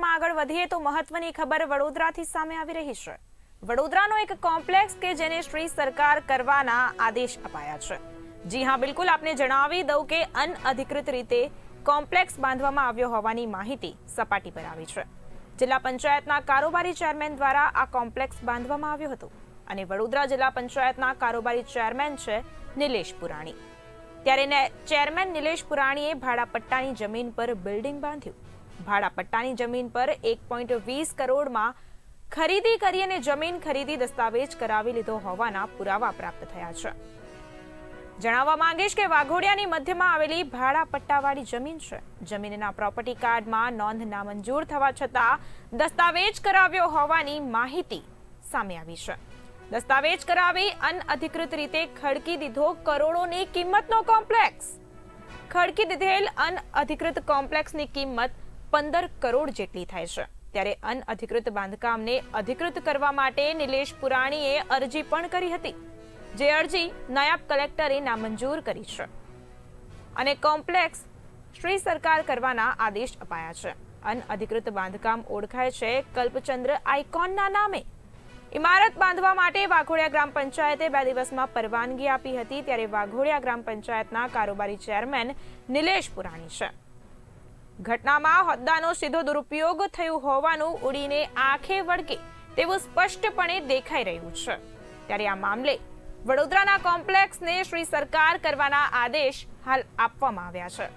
સમાચારમાં આગળ વધીએ તો મહત્વની ખબર વડોદરાથી સામે આવી રહી છે. વડોદરાનો એક કોમ્પ્લેક્સ કે જેને શ્રી સરકાર કરવાના આદેશ અપાયા છે. જી હા, બિલકુલ આપને જણાવી દઉં કે અનઅધિકૃત રીતે કોમ્પ્લેક્સ બાંધવામાં આવ્યો હોવાની માહિતી સપાટી પર આવી છે. જિલ્લા પંચાયતના કારોબારી ચેરમેન દ્વારા આ કોમ્પ્લેક્સ બાંધવામાં આવ્યો હતો અને વડોદરા જિલ્લા પંચાયતના કારોબારી ચેરમેન છે નિલેશ પુરાણી. ત્યારે ચેરમેન નિલેશ પુરાણીએ ભાડાપટ્ટાની જમીન પર બિલ્ડિંગ બાંધ્યું. ભાડાપટ્ટાની જમીન પર એક પોઈન્ટ વીસ કરોડમાં ખરીદી કરી અને જમીન ખરીદી દસ્તાવેજ કરાવી લીધો હોવાના પુરાવા પ્રાપ્ત થયા છે. જણાવવા માંગીશ કે વાઘોડિયાની મધ્યમાં આવેલી ભાડાપટ્ટાવાળી જમીન છે. જમીનના પ્રોપર્ટી કાર્ડમાં નોંધ નામંજૂર થવા છતાં દસ્તાવેજ કરાવ્યો હોવાની માહિતી સામે આવી છે. દસ્તાવેજ કરાવી અનઅધિકૃત રીતે ખડકી દીધો કરોડોની કિંમતનો કોમ્પ્લેક્સ. ખડકી દીધેલ અનઅધિકૃત કોમ્પ્લેક્સની કિંમત પંદર કરોડ જેટલી થાય છે. ત્યારે અનઅધિકૃત બાંધકામને અધિકૃત કરવા માટે નિલેશ પુરાણીએ અરજી પણ કરી હતી. જે અરજી નાયબ કલેક્ટરે નામંજૂર કરી છે. અને કોમ્પ્લેક્સ શ્રી સરકાર કરવાના આદેશ અપાયા છે. અનઅધિકૃત બાંધકામ ઓળખાય છે કલ્પચંદ્ર આઇકોનના નામે. ઇમારત બાંધવા માટે વાઘોડિયા ગ્રામ પંચાયતે બે દિવસમાં પરવાનગી આપી હતી. ત્યારે વાઘોડિયા ગ્રામ પંચાયતના કારોબારી ચેરમેન નિલેશ પુરાણી છે. ઘટનામાં હોદ્દાનો સીધો દુરુપયોગ થયો હોવાનું ઉડીને આંખે વળગે તેવું સ્પષ્ટપણે દેખાઈ રહ્યું છે. ત્યારે આ મામલે વડોદરાના કોમ્પ્લેક્સને શ્રી સરકાર કરવાના આદેશ હાલ આપવામાં આવ્યા છે.